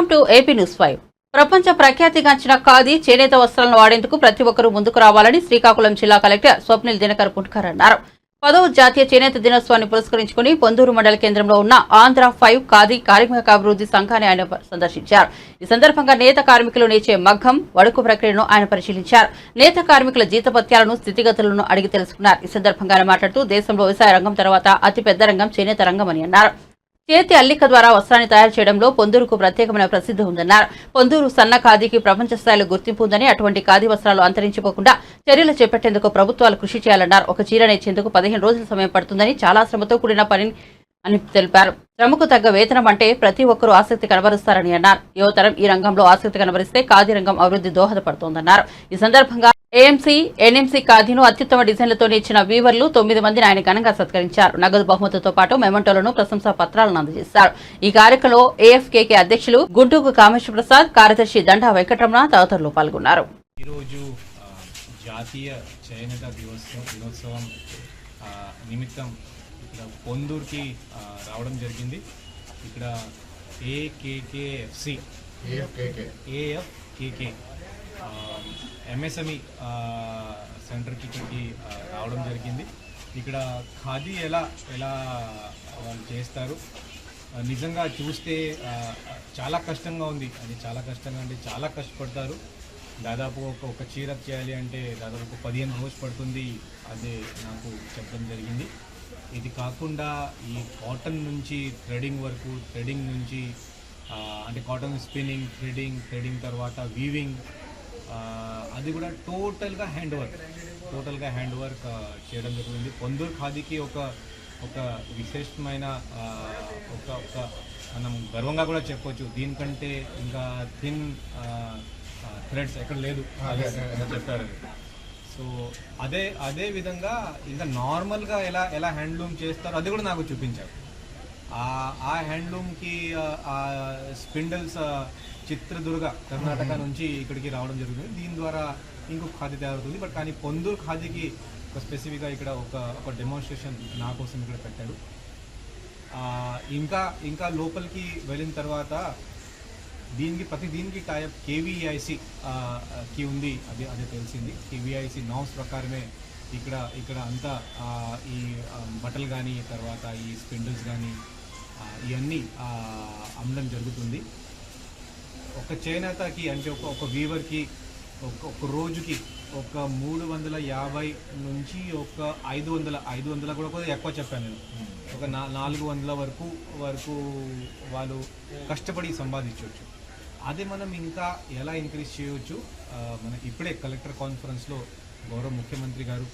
Welcome to AP news five. ప్రపంచ ప్రఖ్యాతిగాంచిన ఖాదీ చేనేత వస్త్రాలను వాడేందుకు ప్రతి ఒక్కరూ ముందుకు రావాలని శ్రీకాకుళం జిల్లా కలెక్టర్ స్వప్నిల్ దినకర్ పుట్కర్ అన్నారు. పదవ జాతీయ చేనేత దినోత్సవాన్ని పురస్కరించుకుని పొందూరు మండల కేంద్రంలో ఉన్న ఆంధ్ర ఫైవ్ ఖాదీ కార్మిక అభివృద్ధి సంఘాన్ని ఆయన సందర్శించారు. ఈ సందర్భంగా నేత కార్మికులు నేచే మగ్గం వడుకు ప్రక్రియను ఆయన పరిశీలించారు. నేత కార్మికుల జీతపత్యాలను స్థితిగతులను అడిగి తెలుసుకున్నారు. ఈ సందర్భంగా ఆయన మాట్లాడుతూ దేశంలో వ్యవసాయ రంగం తర్వాత అతిపెద్ద రంగం చేనేత రంగం అని అన్నారు. చేతి అల్లిక ద్వారా వస్త్రాన్ని తయారు చేయడంలో పొందూరుకు ప్రత్యేకమైన ప్రసిద్ధి ఉందన్నారు. పొందూరు సన్న ఖాదీకి ప్రపంచ స్థాయిలో గుర్తింపు ఉందని అటువంటి ఖాదీ వస్త్రాలు అంతరించిపోకుండా చర్యలు చేపట్టేందుకు ప్రభుత్వాలు కృషి చేయాలన్నారు. ఒక చీర నేర్చేందుకు పదిహేను రోజుల సమయం పడుతుందని చాలా శ్రమతో కూడిన పని అని తెలిపారు. శ్రమకు తగ్గ వేతనం అంటే ప్రతి ఒక్కరూ ఆసక్తి కనబరుస్తారని అన్నారు. యువతరం ఈ రంగంలో ఆసక్తి కనబరిస్తే ఖాదీ రంగం అభివృద్ధి దోహదపడుతోందన్నారు. ఈ సందర్భంగా ఏఎంసీ ఎన్ఎంసీ ఖాదీను అత్యుత్తమ డిజైన్లతో ఇచ్చిన వీవర్లు తొమ్మిది మందిని ఆయన ఘనంగా సత్కరించారు. నగదు బహుమతులతో పాటు మెమంటోలను ప్రశంసా పత్రాలను అందజేశారు. ఈ కార్యక్రమంలో ఏఎఫ్కేకే అధ్యక్షులు గుంటూరు కామేశ్వర ప్రసాద్ కార్యదర్శి దండా వెంకటరమణ తదితరులు పాల్గొన్నారు. జాతీయ చేనేత దివోత్సవం దినోత్సవం నిమిత్తం ఇక్కడ పొందూరుకి రావడం జరిగింది. ఇక్కడ ఏకేకేఎఫ్సి ఏఎఫ్కేకే ఎంఎస్ఎంఈ సెంటర్కి ఇక్కడికి రావడం జరిగింది. ఇక్కడ ఖాదీ ఎలా ఎలా వాళ్ళు చేస్తారు? నిజంగా చూస్తే చాలా కష్టంగా ఉంది. అది చాలా కష్టంగా అంటే చాలా కష్టపడతారు. దాదాపు ఒక ఒక చీర చేయాలి అంటే దాదాపు ఒక పదిహేను రోజు పడుతుంది. అదే నాకు చెప్పడం జరిగింది. ఇది కాకుండా ఈ కాటన్ నుంచి థ్రెడింగ్ వరకు థ్రెడింగ్ నుంచి అంటే కాటన్ స్పిన్నింగ్ థ్రెడింగ్ థ్రెడింగ్ తర్వాత వీవింగ్ అది కూడా టోటల్గా హ్యాండ్ వర్క్ టోటల్గా హ్యాండ్ వర్క్ చేయడం జరుగుతుంది పొందూరు ఖాదీకి ఒక ఒక విశేషమైన ఒక ఒక మనం గర్వంగా కూడా చెప్పొచ్చు. దీనికంటే ఇంకా థిన్ థ్రెడ్స్ ఎక్కడ లేదు. చెప్పారు. సో అదే అదే విధంగా ఇంకా నార్మల్గా ఎలా ఎలా హ్యాండ్లూమ్ చేస్తారో అది కూడా నాకు చూపించారు. ఆ హ్యాండ్లూమ్కి ఆ స్పిండల్స్ చిత్రదుర్గ కర్ణాటక నుంచి ఇక్కడికి రావడం జరుగుతుంది. దీని ద్వారా ఇంకొక ఖాదీ తయారవుతుంది. బట్ కానీ పొందూరు ఖాదీకి ఒక స్పెసిఫిక్గా ఇక్కడ ఒక ఒక డెమోన్స్ట్రేషన్ నా కోసం ఇక్కడ పెట్టాడు. ఇంకా ఇంకా లోపలికి వెళ్ళిన తర్వాత దీనికి ప్రతి దీనికి టైప్ కేవీఐసి కి ఉంది. అది అదే తెలిసింది. కేవీఐసి నామ్స్ ప్రకారమే ఇక్కడ ఇక్కడ అంతా ఈ బట్టలు కానీ తర్వాత ఈ స్పిండిల్స్ కానీ ఇవన్నీ అమ్మడం జరుగుతుంది. ఒక చేనేతకి అంటే ఒక ఒక వీవర్కి ఒక ఒక రోజుకి ఒక మూడు వందల యాభై నుంచి ఒక ఐదు వందల ఐదు వందల కూడా కొద్దిగా ఎక్కువ చెప్పాను నేను. ఒక నా నాలుగు వందల వరకు వరకు వాళ్ళు కష్టపడి సంపాదించవచ్చు. అదే మనం ఇంకా ఎలా ఇంక్రీజ్ చేయవచ్చు మన ఇప్పుడే కలెక్టర్ కాన్ఫరెన్స్లో గౌరవ ముఖ్యమంత్రి గారు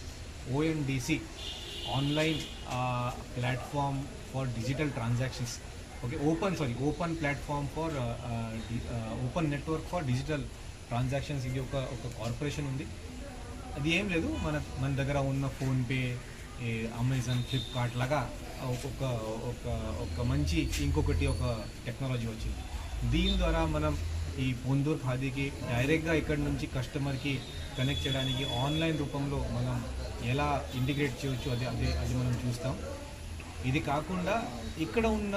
ONDC online platform for digital transactions okay open sorry open platform for open network for digital transactions ఇది ఒక ఒక కార్పొరేషన్ ఉంది. అది ఏం లేదు మన మన దగ్గర ఉన్న ఫోన్పే అమెజాన్ ఫ్లిప్కార్ట్ లాగా ఒక్కొక్క ఒక ఒక మంచి ఇంకొకటి ఒక టెక్నాలజీ వచ్చింది. దీని ద్వారా మనం ఈ పొందూరు ఖాదీకి డైరెక్ట్గా ఇక్కడ నుంచి కస్టమర్కి కనెక్ట్ చేయడానికి ఆన్లైన్ రూపంలో మనం ఎలా ఇంటిగ్రేట్ చేయొచ్చు అది అదే అది మనం చూస్తాం. ఇది కాకుండా ఇక్కడ ఉన్న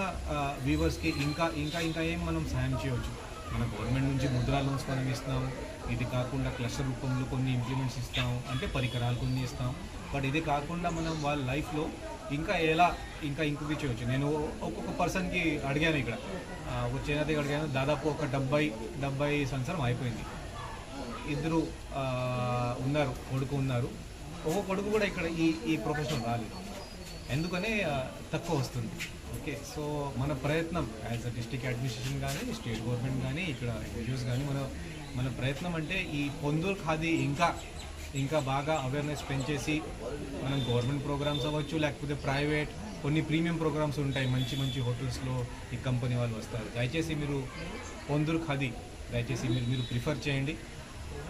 వ్యూవర్స్కి ఇంకా ఇంకా ఇంకా ఏం మనం సాయం చేయవచ్చు మన గవర్నమెంట్ నుంచి ముద్రా లోన్స్ మనం ఇస్తాం ఇది కాకుండా క్లస్టర్ రూపంలో కొన్ని ఇంప్లిమెంట్స్ ఇస్తాం. అంటే పరికరాలు కొన్ని ఇస్తాం. బట్ ఇది కాకుండా మనం వాళ్ళ లైఫ్లో ఇంకా ఎలా ఇంకా ఇంకొక చేయవచ్చు నేను ఒక్కొక్క పర్సన్కి అడిగాను ఇక్కడ. ఒక చేనేతకి అడిగాను దాదాపు ఒక డెబ్బై డెబ్బై సంవత్సరం అయిపోయింది. ఇద్దరు ఉన్నారు కొడుకు ఉన్నారు. ఒక్కొక్క కొడుకు కూడా ఇక్కడ ఈ ఈ ప్రొఫెషన్ రాలేదు. ఎందుకనే తక్కువ వస్తుంది. ఓకే సో మన ప్రయత్నం యాజ్ అ డిస్ట్రిక్ట్ అడ్మినిస్ట్రేషన్ కానీ స్టేట్ గవర్నమెంట్ కానీ ఇక్కడ ఎన్జిఓస్ కానీ మన మన ప్రయత్నం అంటే ఈ పొందూరు ఖాదీ ఇంకా ఇంకా బాగా అవేర్నెస్ పెంచేసి మనం గవర్నమెంట్ ప్రోగ్రామ్స్ అవ్వచ్చు లేకపోతే ప్రైవేట్ కొన్ని ప్రీమియం ప్రోగ్రామ్స్ ఉంటాయి. మంచి మంచి హోటల్స్లో ఈ కంపెనీ వాళ్ళు వస్తారు. దయచేసి మీరు పొందురు ఖాదీ. దయచేసి మీరు మీరు ప్రిఫర్ చేయండి.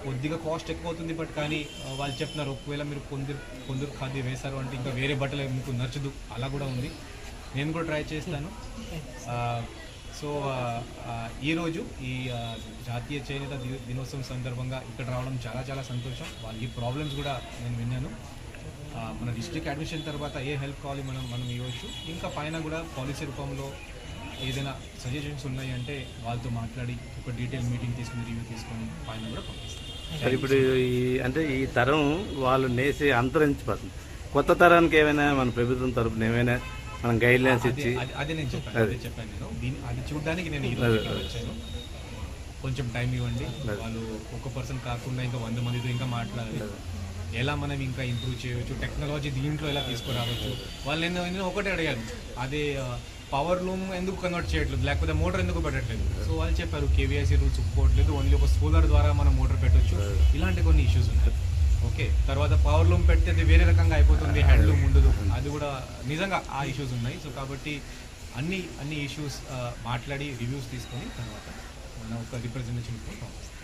కొద్దిగా కాస్ట్ ఎక్కువ అవుతుంది బట్ కానీ వాళ్ళు చెప్తున్నారు ఒకవేళ మీరు కొందరు కొందరు ఖాదీ వేశారు అంటే ఇంకా వేరే బట్టలు మీకు నచ్చదు? అలా కూడా ఉంది. నేను కూడా ట్రై చేస్తాను. సో ఈరోజు ఈ జాతీయ చేనేత దినోత్సవం సందర్భంగా ఇక్కడ రావడం చాలా చాలా సంతోషం. వాళ్ళకి ప్రాబ్లమ్స్ కూడా నేను విన్నాను. మన డిస్ట్రిక్ట్ అడ్మిషన్ తర్వాత ఏ హెల్ప్ కావాలి మనం మనం ఇవ్వచ్చు. ఇంకా పైన కూడా పాలసీ రూపంలో ఏదైనా సజెషన్స్ ఉన్నాయి అంటే వాళ్ళతో మాట్లాడి ఒక డీటెయిల్ మీటింగ్ తీసుకుని రివ్యూ తీసుకొని పైన కూడా పంపిస్తాం ఇప్పుడు ఈ అంటే ఈ తరం వాళ్ళు నేసి అంతరించిపోతుంది. కొత్త తరానికి ఏమైనా మన ప్రభుత్వం తరపున ఏమైనా మనం గైడ్ లైన్స్ అదే ఇచ్చి. అదే- నేను చెప్పాను అదే చెప్పాను నేను. దీని అది చూడడానికి నేను ఈరోజు వచ్చాను. కొంచెం టైం ఇవ్వండి. వాళ్ళు ఒక పర్సన్ కాకుండా ఇంకా వంద మందితో ఇంకా మాట్లాడాలి. ఎలా మనం ఇంకా ఇంప్రూవ్ చేయవచ్చు? టెక్నాలజీ దీంట్లో ఎలా తీసుకురావచ్చు? వాళ్ళు నేను నేను ఒకటే అడిగాను అదే పవర్ లూమ్ ఎందుకు కన్వర్ట్ చేయట్లేదు? లేకపోతే మోటార్ ఎందుకు పెట్టట్లేదు? సో వాళ్ళు చెప్పారు కేవీఐసీ రూల్స్ ఒప్పుకోవట్లేదు ఓన్లీ ఒక సోలార్ ద్వారా మనం మోటార్ పెట్టొచ్చు. ఇలాంటి కొన్ని ఇష్యూస్ ఉన్నాయి. ఓకే తర్వాత పవర్ లూమ్ పెడితే అది వేరే రకంగా అయిపోతుంది హ్యాండ్ లూమ్ ఉండదు. అది కూడా నిజంగా ఆ ఇష్యూస్ ఉన్నాయి. సో కాబట్టి అన్ని అన్ని ఇష్యూస్ మాట్లాడి రివ్యూస్ తీసుకొని తర్వాత మన ఒక రిప్రజెంటేషన్ పంపిస్తాం